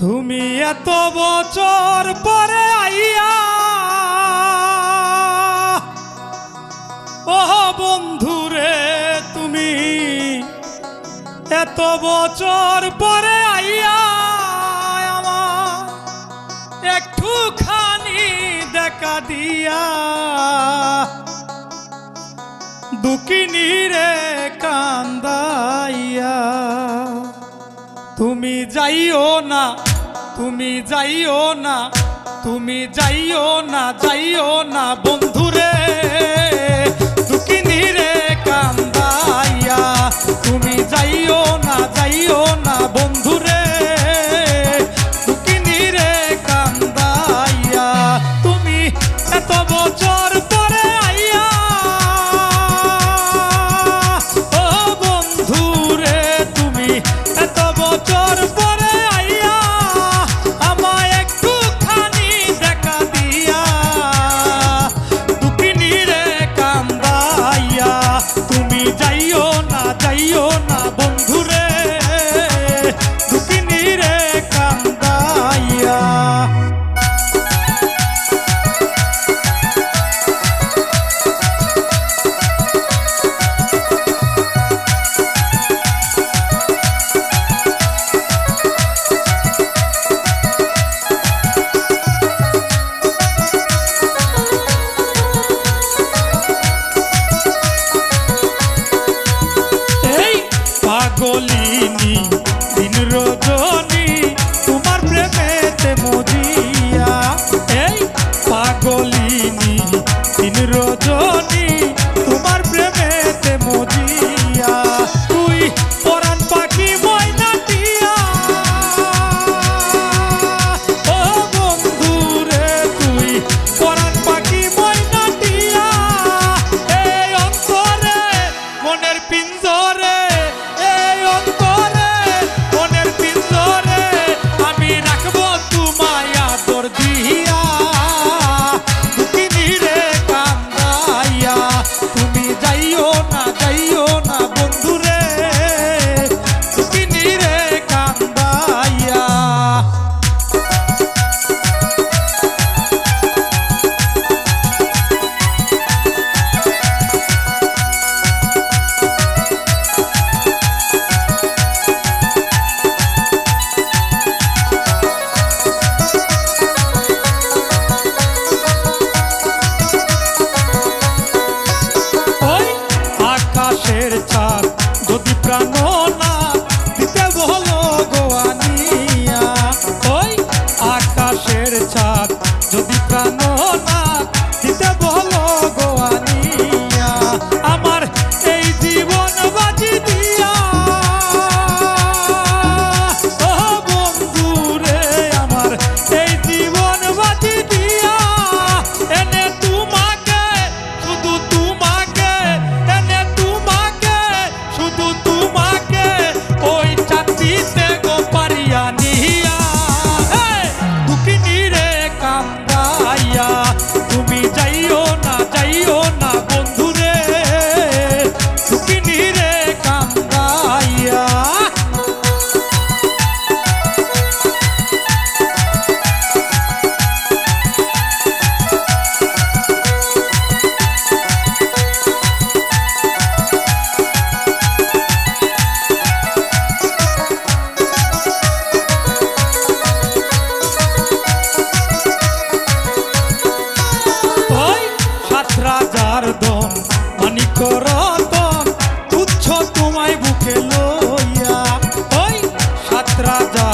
তুমি এত বছর পরে আইয়া ও বন্ধুরে, তুমি এত বছর পরে আইয়া আমার একটুখানি দেখা দিয়া। দুকিনি রে কান্দাইয়া, তুমি যাইও না তুমি যাইও না, তুমি যাইও না যাইও না বন্ধুরে। দুঃখিনী রে কান্দাইয়া, তুমি যাইও না, যাইও প্রাণের চাপ যদি প্রাণ না দিতে বলো গোয়ানিয়া ওই আকাশের চাপ যদি প্রাণ না তোমায় বুকে লইয়া। ওই সাত রাজা